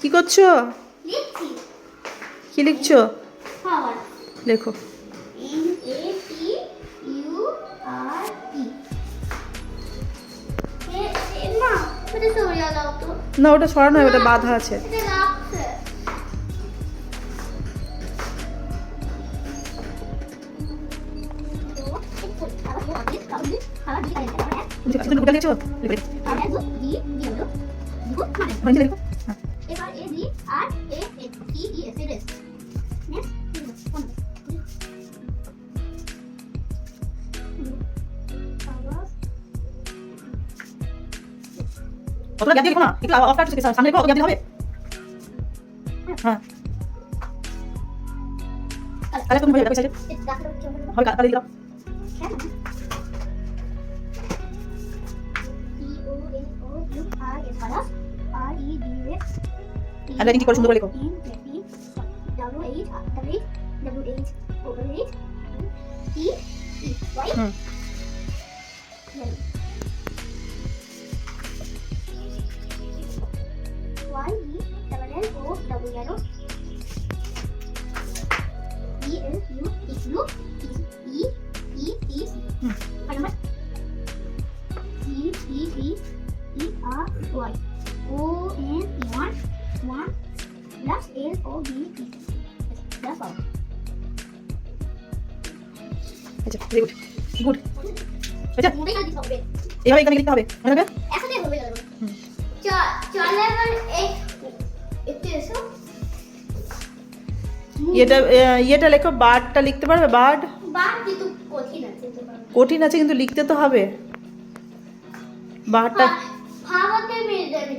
কি করছ? কি লিখছো? লেখো। এ না ওটা সরানো ওটা বাধা আছে। লিখছো? লিখো, লিখো। হয়েছে, লিখো। হ্যাঁ। এবার A D R A N T E S এর এস নেক্সট অতটা গ্যাপ দিয়ে লিখো না একটু অফ কাট সামনে লিখো গ্যাপ দিলে হবে হ্যাঁ তাহলে তুমি হয়ে যাবে সাইডে হবে কা- তাহলে দিলাম আর writing কি করে সুন্দর করে লেখো। E E E E E Hmm. Number E E E E R Y E one one plus L O B E That's all. আচ্ছা এখানে লিখতে হবে এটা ইয়েটা লেখো বার্ডটা লিখতে পারবে? বার্ড? কঠিন আছে, কিন্তু লিখতে তো হবে। মেরে যাবে।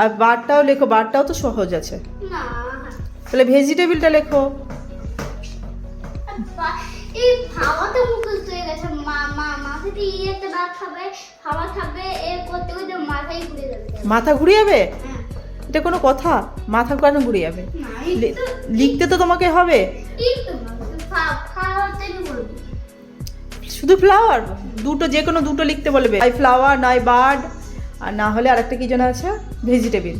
আর বারটাও লেখো বারটাও তো সহজ আছে। না। তাহলে ভেজিটেবিলটা লেখো। এই ভাবাতে মুখস্থ হয়ে গেছে। মা মা মাথাতে ইয়েতে বাদ খাবে খাবার খাবে এ করতে করতে মাথায় ঘুরে যাবে। মাথা ঘুরে যাবে? হ্যাঁ। এটা কোনো কথা? মাথা কেন ঘুরে যাবে? লিখতে তো তোমাকে হবে। শুধু ফ্লাওয়ার দুটো যে কোনো দুটো লিখতে বলবে। আই ফ্লাওয়ার নয় বার্ড। আর না হলে আরেকটা কি যেন আছে? ভেজিটেবিল